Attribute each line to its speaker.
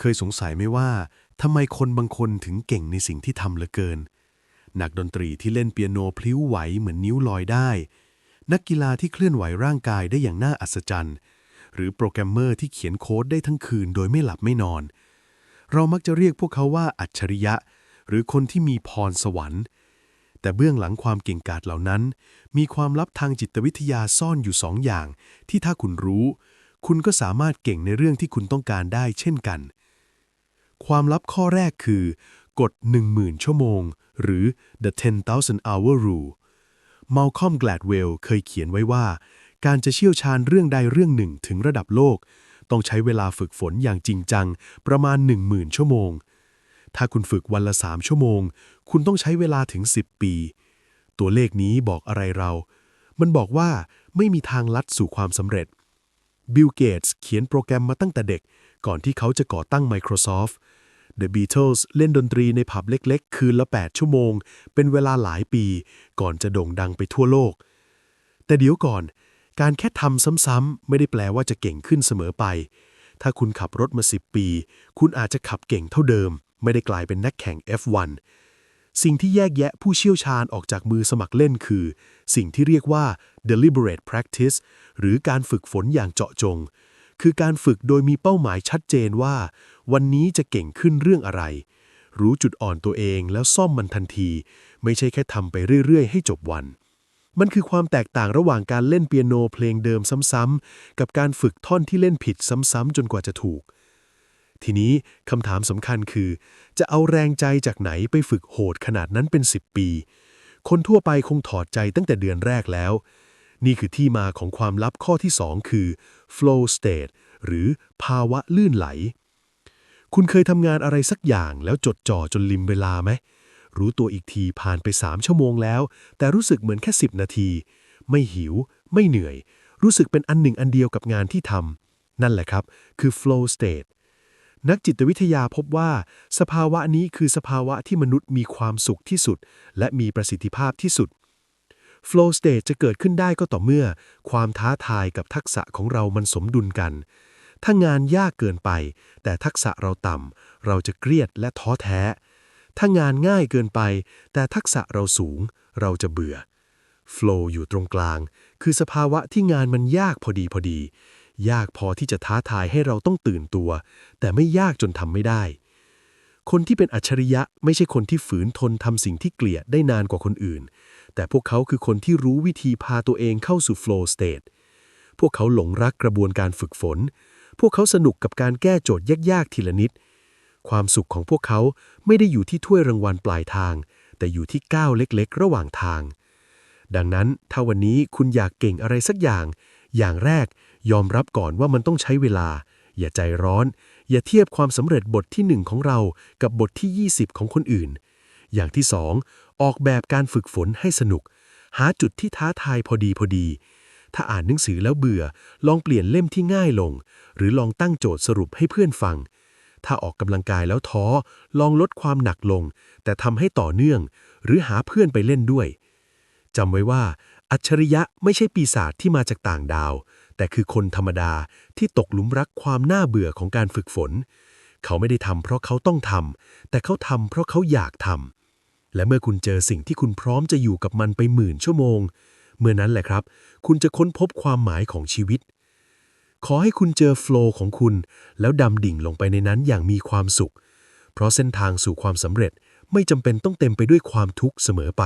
Speaker 1: เคยสงสัยไหมว่าทำไมคนบางคนถึงเก่งในสิ่งที่ทำเหลือเกิน นักดนตรีที่เล่นเปียโนพลิ้วไหวเหมือนนิ้วลอยได้ นักกีฬาที่เคลื่อนไหวร่างกายได้อย่างน่าอัศจรรย์ หรือโปรแกรมเมอร์ที่เขียนโค้ดได้ทั้งคืนโดยไม่หลับไม่นอน เรามักจะเรียกพวกเขาว่าอัจฉริยะ หรือคนที่มีพรสวรรค์ แต่เบื้องหลังความเก่งกาจเหล่านั้น มีความลับทางจิตวิทยาซ่อนอยู่สองอย่าง ที่ถ้าคุณรู้ คุณก็สามารถเก่งในเรื่องที่คุณต้องการได้เช่นกัน ความลับข้อแรกคือกฎ 10,000 ชั่วโมง หรือ the 10,000 hour rule มัลคอมแกลดเวลเคยเขียนไว้ว่า การจะเชี่ยวชาญเรื่องใดเรื่องหนึ่งถึงระดับโลก ต้องใช้เวลาฝึกฝนอย่างจริงจัง ประมาณ 10,000 ชั่วโมง ถ้าคุณฝึกวันละ 3 ชั่วโมง คุณต้องใช้เวลาถึง 10 ปี ตัวเลขนี้บอกอะไรเรา มันบอกว่าไม่มีทางลัดสู่ความสำเร็จบิลเกตส์เขียนโปรแกรมมาตั้งแต่เด็ก ก่อนที่เขาจะก่อตั้ง Microsoft The Beatles เล่นดนตรีในผับเล็กๆ คืนละ 8 ชั่วโมง เป็นเวลาหลายปี ก่อนจะโด่งดังไปทั่วโลก แต่เดี๋ยวก่อน การแค่ทำซ้ำๆ ไม่ได้แปลว่าจะเก่งขึ้นเสมอไป ถ้าคุณขับรถมา 10 ปี คุณอาจจะขับเก่งเท่าเดิม ไม่ได้กลายเป็นนักแข่ง F1 สิ่งที่แยกแยะผู้เชี่ยวชาญออกจากมือสมัครเล่นคือ สิ่งที่เรียกว่า deliberate practice หรือการฝึกฝนอย่างเจาะจง คือการฝึกโดยมีเป้าหมายชัดเจนว่า วันนี้จะเก่งขึ้นเรื่องอะไร รู้จุดอ่อนตัวเองแล้วซ่อมมันทันที ไม่ใช่แค่ทำไปเรื่อย ๆ ให้จบวัน มันคือความแตกต่างระหว่างการเล่นเปียโนเพลงเดิมซ้ำๆกับการฝึกท่อนที่เล่นผิดซ้ำๆจนกว่าจะถูก ทีนี้คำถามสำคัญคือ จะเอาแรงใจจากไหนไปฝึกโหดขนาดนั้นเป็น 10 ปี คนทั่วไปคงถอดใจตั้งแต่เดือนแรกแล้ว นี่คือที่มาของความลับข้อที่ 2 คือ flow state หรือภาวะลื่นไหล คุณเคยทำงานอะไรสักอย่างแล้วจดจ่อจนลิมเวลาไหม รู้ตัวอีกทีผ่านไป 3 ชั่วโมงแล้ว แต่รู้สึกเหมือนแค่ 10 นาที ไม่หิว ไม่เหนื่อย รู้สึกเป็นอันหนึ่งอันเดียวกับงานที่ทำนั่นแหละครับ คือ flow state นักจิตวิทยาพบว่า สภาวะนี้คือสภาวะที่มนุษย์มีความสุขที่สุด และมีประสิทธิภาพที่สุด flow state จะเกิดขึ้นได้ก็ต่อเมื่อ ความท้าทายกับทักษะของเรามันสมดุลกัน ถ้างานยากเกินไป แต่ทักษะเราต่ำเราจะเครียดและท้อแท้ ถ้างานง่ายเกินไป แต่ทักษะเราสูง เราจะเบื่อ flow อยู่ตรงกลาง คือสภาวะที่งานมันยากพอดีพอดี ยากพอที่จะท้าทายให้เราต้องตื่นตัว แต่ไม่ยากจนทำไม่ได้คนที่เป็นอัจฉริยะไม่ใช่คนที่ฝืนทนทำสิ่งที่เกลียดได้นานกว่าคนอื่น แต่พวกเขาคือคนที่รู้วิธีพาตัวเองเข้าสู่ flow state พวกเขาหลงรักกระบวนการฝึกฝน พวกเขาสนุกกับการแก้โจทย์ยากๆทีละนิด ความสุขของพวกเขาไม่ได้อยู่ที่ถ้วยรางวัลปลายทาง แต่อยู่ที่ก้าวเล็กๆ ระหว่างทาง ดังนั้นถ้าวันนี้คุณอยากเก่งอะไรสักอย่าง อย่างแรกยอมรับก่อนว่ามันต้องใช้เวลา อย่าใจร้อน อย่าเทียบความสำเร็จบทที่ 1 ของเรากับบทที่ 20 ของคนอื่น อย่างที่ 2 ออกแบบการฝึกฝนให้สนุก หาจุดที่ท้าทายพอดีพอดี ถ้าอ่านหนังสือแล้วเบื่อ ลองเปลี่ยนเล่มที่ง่ายลง หรือลองตั้งโจทย์สรุปให้เพื่อนฟัง ถ้าออกกำลังกายแล้วท้อ ลองลดความหนักลง แต่ทำให้ต่อเนื่อง หรือหาเพื่อนไปเล่นด้วยจำไว้ว่า อัจฉริยะไม่ใช่ปีศาจที่มาจากต่างดาว แต่คือคนธรรมดาที่ตกหลุมรักความน่าเบื่อของการฝึกฝน เขาไม่ได้ทำเพราะเขาต้องทำแต่เขาทำเพราะเขาอยากทำ และเมื่อคุณเจอสิ่งที่คุณพร้อมจะอยู่กับมันไปหมื่นชั่วโมง เมื่อนั้นแหละครับ คุณจะค้นพบความหมายของชีวิต ขอให้คุณเจอโฟล์ของคุณ แล้วดำดิ่งลงไปในนั้นอย่างมีความสุข เพราะเส้นทางสู่ความสำเร็จไม่จำเป็นต้องเต็มไปด้วยความทุกข์เสมอไป